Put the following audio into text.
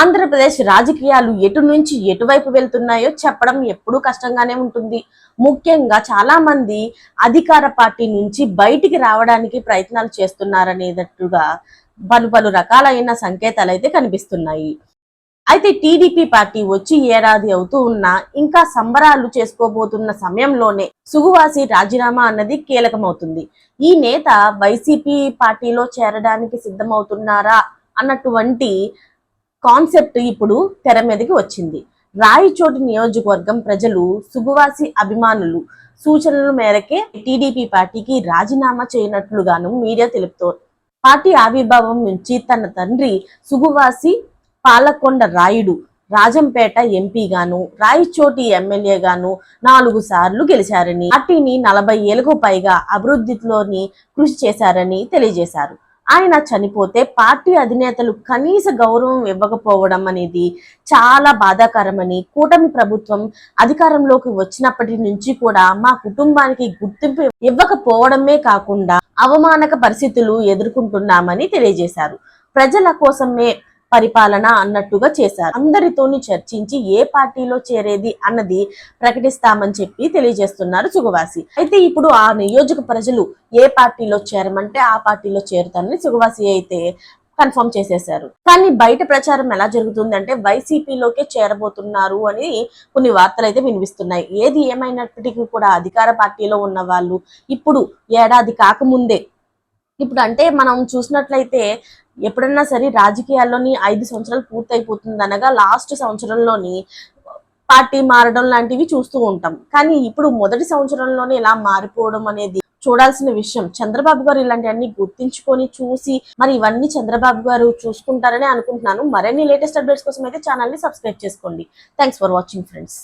ఆంధ్రప్రదేశ్ రాజకీయాలు ఎటు నుంచి ఎటువైపు వెళ్తున్నాయో చెప్పడం ఎప్పుడూ కష్టంగానే ఉంటుంది. ముఖ్యంగా చాలా మంది అధికార పార్టీ నుంచి బయటికి రావడానికి ప్రయత్నాలు చేస్తున్నారనేటట్టుగా పలు పలు రకాలైన సంకేతాలు అయితే కనిపిస్తున్నాయి. అయితే టీడీపీ పార్టీ వచ్చి ఏడాది అవుతూ ఉన్నా ఇంకా సంబరాలు చేసుకోబోతున్న సమయంలోనే సుగువాసి రాజీనామా అన్నది కీలకమవుతుంది. ఈ నేత వైసీపీ పార్టీలో చేరడానికి సిద్ధమవుతున్నారా అన్నటువంటి కాన్సెప్ట్ ఇప్పుడు తెర మీదకి వచ్చింది. రాయచోటి నియోజకవర్గం ప్రజలు సుగువాసి అభిమానులు. సూచనల మేరకే టీడీపీ పార్టీకి రాజీనామా చేయనట్లుగాను మీడియా తెలుపుతోంది పార్టీ ఆవిర్భావం నుంచి తన తండ్రి సుగువాసి పాలకొండ రాయుడు రాజంపేట ఎంపీగాను రాయచోటి ఎమ్మెల్యేగాను నాలుగు సార్లు గెలిచారని పార్టీని నలభై ఏళ్ళకు పైగా అభివృద్ధిలోని కృషి చేశారని తెలియజేశారు. ఆయన చనిపోతే పార్టీ అధినేతలు కనీస గౌరవం ఇవ్వకపోవడం అనేది చాలా బాధాకరమని కూటమి ప్రభుత్వం అధికారంలోకి వచ్చినప్పటి నుంచి కూడా మా కుటుంబానికి గుర్తింపు ఇవ్వకపోవడమే కాకుండా అవమానక పరిస్థితులు ఎదుర్కొంటున్నామని తెలియజేశారు. ప్రజల కోసమే పరిపాలన అన్నట్టుగా చేశారు. అందరితోని చర్చించి ఏ పార్టీలో చేరేది అన్నది ప్రకటిస్తామని చెప్పి తెలియజేస్తున్నారు సుగవాసి. అయితే ఇప్పుడు ఆ నియోజక ప్రజలు ఏ పార్టీలో చేరమంటే ఆ పార్టీలో చేరుతారని సుగవాసి అయితే కన్ఫర్మ్ చేసేశారు. కానీ బయట ప్రచారం ఎలా జరుగుతుంది అంటే వైసీపీలోకే చేరబోతున్నారు అని కొన్ని వార్తలు అయితే వినిపిస్తున్నాయి. ఏది ఏమైనప్పటికీ కూడా అధికార పార్టీలో ఉన్న వాళ్ళు ఇప్పుడు ఏడాది కాకముందే ఇప్పుడు అంటే మనం చూసినట్లయితే ఎప్పుడన్నా సరే రాజకీయాల్లోని ఐదు సంవత్సరాలు పూర్తయిపోతుంది అనగా లాస్ట్ సంవత్సరంలోని పార్టీ మారడం లాంటివి చూస్తూ ఉంటాం. కానీ ఇప్పుడు మొదటి సంవత్సరంలోనే ఇలా మారిపోవడం అనేది చూడాల్సిన విషయం. చంద్రబాబు గారు ఇలాంటివన్నీ గుర్తించుకొని చూసి మరి ఇవన్నీ చంద్రబాబు గారు చూసుకుంటారని అనుకుంటున్నాను. మరిన్ని లేటెస్ట్ అప్డేట్స్ కోసం అయితే ఛానల్ని సబ్స్క్రైబ్ చేసుకోండి. Thanks for watching friends